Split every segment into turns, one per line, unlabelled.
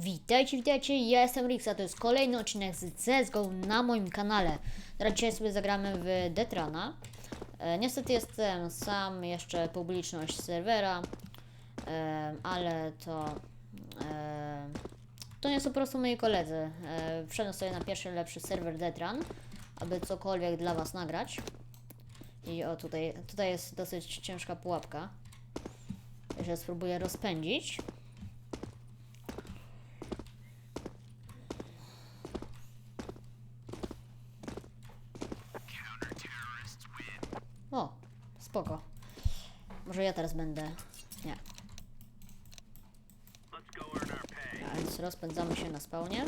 Witajcie, witajcie, ja jestem Rix, a to jest kolejny odcinek z CSGO na moim kanale. Teraz dzisiaj sobie zagramy w Detrana. E, niestety jestem sam, jeszcze publiczność serwera, e, ale to... E, to nie są po prostu moi koledzy. E, wszedłem sobie na pierwszy lepszy serwer Detran, aby cokolwiek dla was nagrać. I o, tutaj, tutaj jest dosyć ciężka pułapka. Ja się spróbuję rozpędzić. O, spoko. Może ja teraz będę. Nie. A więc rozpędzamy się na spawnie.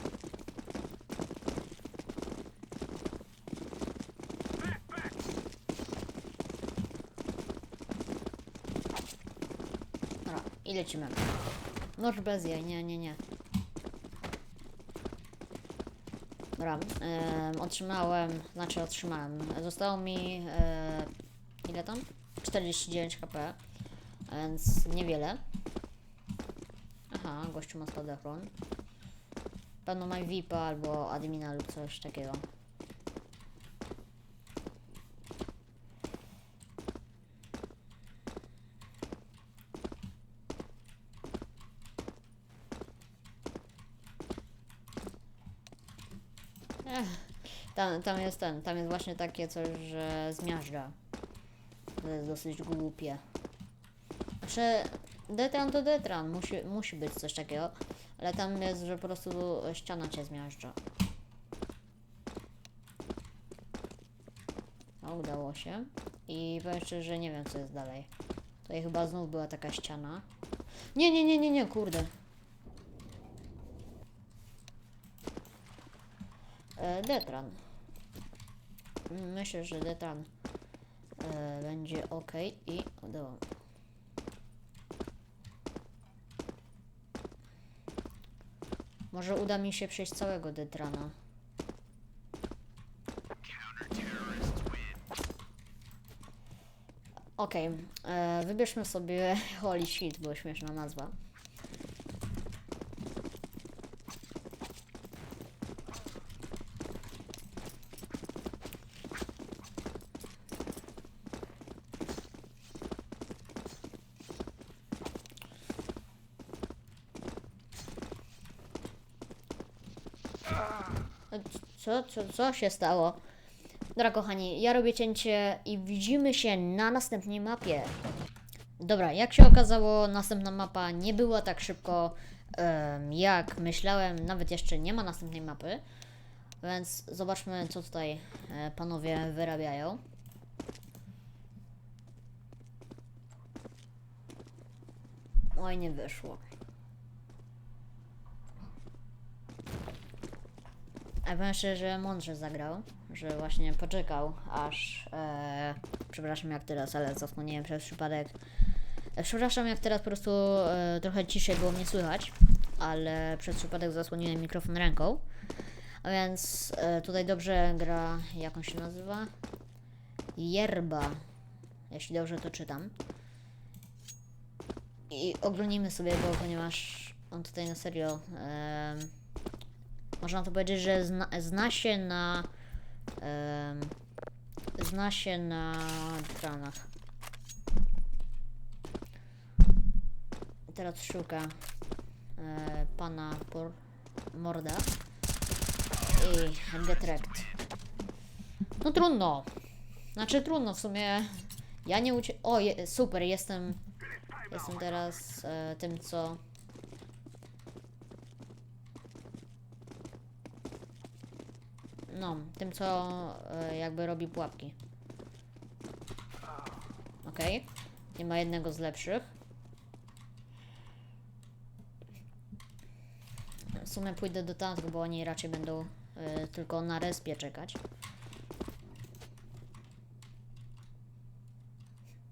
Dobra, i lecimy. Może bez nie, nie, nie. Dobra, em, otrzymałem, znaczy otrzymałem, zostało mi, e, ile tam? 49 HP, więc niewiele. Aha, gościu ma spadochron. Pewno ma VIPa albo admina lub coś takiego. Tam, tam jest ten, tam jest właśnie takie coś, że zmiażdża. To jest dosyć głupie. Znaczy, Detran to Detran, musi, musi być coś takiego, ale tam jest, że po prostu ściana cię zmiażdża. No, udało się. I powiem szczerze, że nie wiem co jest dalej. Tutaj chyba znów była taka ściana. Nie, nie, nie, nie, nie, kurde. E, Detran. Myślę, że Detran e, będzie ok i udało. Może uda mi się przejść całego Detrana. Okej, e, wybierzmy sobie Holy Shit, bo śmieszna nazwa. Co, co, co się stało? Dobra, kochani, ja robię cięcie i widzimy się na następnej mapie. Dobra, jak się okazało, następna mapa nie była tak szybko, em, jak myślałem. Nawet jeszcze nie ma następnej mapy. Więc zobaczmy, co tutaj e, panowie wyrabiają. Oj, nie wyszło. A powiem szczerze, że mądrze zagrał, że właśnie poczekał, aż. E, przepraszam jak teraz, ale zasłoniłem przez przypadek. E, przepraszam jak teraz po prostu e, trochę ciszej było mnie słychać, ale przez przypadek zasłoniłem mikrofon ręką. A więc e, tutaj dobrze gra, jak on się nazywa? Yerba, jeśli dobrze to czytam. I oglądnijmy sobie go, ponieważ on tutaj na serio. em, można to powiedzieć, że zna, zna się na. em, zna się na dranach. Teraz szuka e, pana por, Morda i get. No trudno. Znaczy trudno w sumie. Ja nie ucie... O, je, super, jestem... Jestem teraz e, tym, co... No, tym co e, jakby robi pułapki. Okej. Nie ma jednego z lepszych. W sumie pójdę do tanku, bo oni raczej będą e, tylko na respie czekać.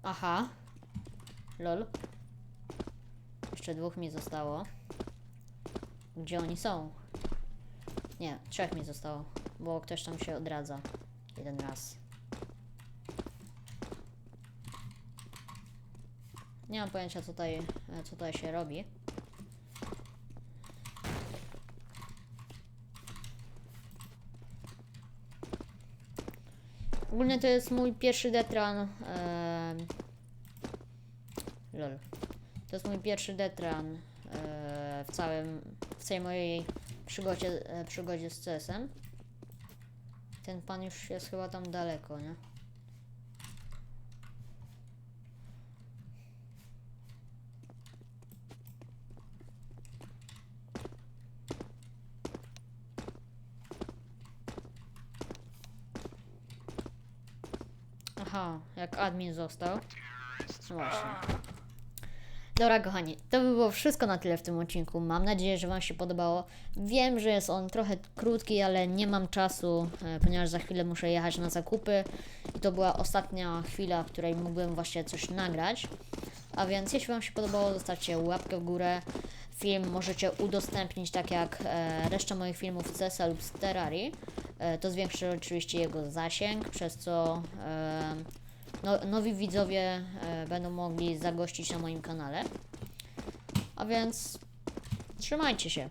Aha. Lol. Jeszcze dwóch mi zostało. Gdzie oni są? Nie, trzech mi zostało, bo ktoś tam się odradza. Jeden raz. Nie mam pojęcia, co tutaj, co tutaj się robi. Ogólnie to jest mój pierwszy detran. Lol. To jest mój pierwszy detran w całym, w całej mojej przygodzie, e, przygodzie z CS-em. Ten pan już jest chyba tam daleko, nie? Aha, jak admin został. No właśnie. Dobra, kochani, to by było wszystko na tyle w tym odcinku. Mam nadzieję, że Wam się podobało. Wiem, że jest on trochę krótki, ale nie mam czasu, e, ponieważ za chwilę muszę jechać na zakupy. I to była ostatnia chwila, w której mógłbym właśnie coś nagrać. A więc, jeśli Wam się podobało, zostawcie łapkę w górę. Film możecie udostępnić, tak jak e, reszta moich filmów CESa lub z Terrarii. E, to zwiększy oczywiście jego zasięg, przez co no, nowi widzowie e, będą mogli zagościć na moim kanale. A więc trzymajcie się.